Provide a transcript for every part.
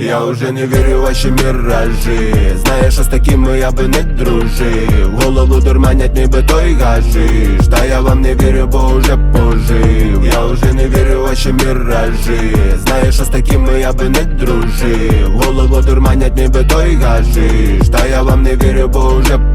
Я уже не вірю в ваші міражі Знаєш, що з такими я би не дружив Голову дурманять ніби той гажиш Та я вам не вірю, бо уже пожив Я уже не вірю в ваші міражі Знаєш, що з такими я би не дружив Голову дурманять ніби той гажиш Та я вам не вірю, бо уже пожив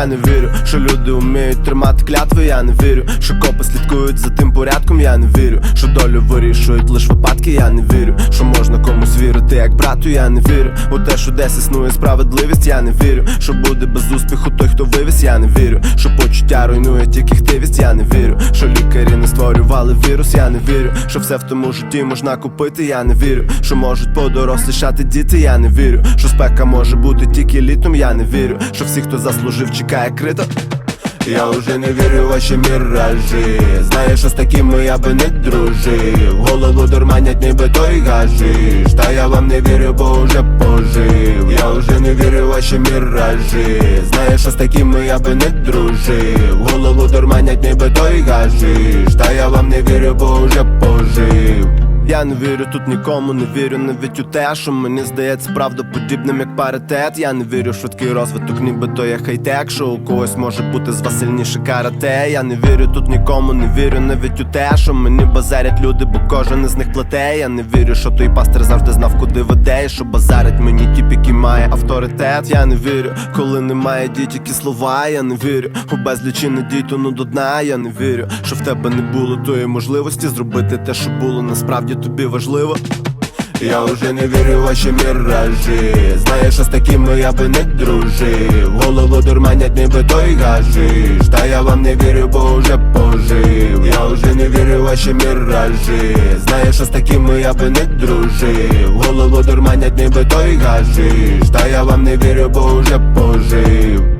я не вірю, що люди вміють тримати клятви, я не вірю, що копи слідкують за тим порядком, я не вірю, що долю вирішують лиш випадки, я не вірю, що можна комусь вірити, як брату, я не вірю. У те, що десь існує справедливість, я не вірю, що буде без успіху той, хто вивіз, я не вірю, що почуття руйнує тільки хтивість, я не вірю, що створювали вірус, я не вірю, що все в тому житті можна купити, я не вірю, що можуть подорослішати діти, я не вірю, що спека може бути тільки літом, я не вірю, що всі, хто заслужив, чекає крито. Я уже не вірю в ваші міражі Знаєш, що з такими я би не дружив Голову дурманять ніби Та я вам не вірю, бо вже пожив. Я уже не вірю в ваші міражі. Знаєш, що з такими я би не дружив. Голову дурманять ніби той гажиш. Та я вам не вірю, бо вже пожив я не вірю тут нікому, не вірю навіть у те, що мені здається правдоподібним як паритет. Я не вірю в швидкий розвиток, ніби то є хай-тек, що у когось може бути з вас сильніше карате. Я не вірю тут нікому, не вірю навіть у те, що мені базарять люди, бо кожен із них плете. Я не вірю, що той пастир завжди знав, куди веде, і що базарить мені ті, має авторитет. Я не вірю, коли немає дій, які слова. Я не вірю, у безлічі надій тону до дна. Я не вірю, що в тебе не було тої можливості зробити те, що було насправді тобі важливо. Я уже не вірю в ваші міражі. Знаєш, що з такими я би не дружив. Голову дурманять ніби той гашиш Та я вам не вірю, бо уже пожив. Я уже не вірю в ваші міражі. Знаєш, що з такими я би не дружив. Голову дурманять ніби той гашиш Та я вам не вірю, бо уже пожив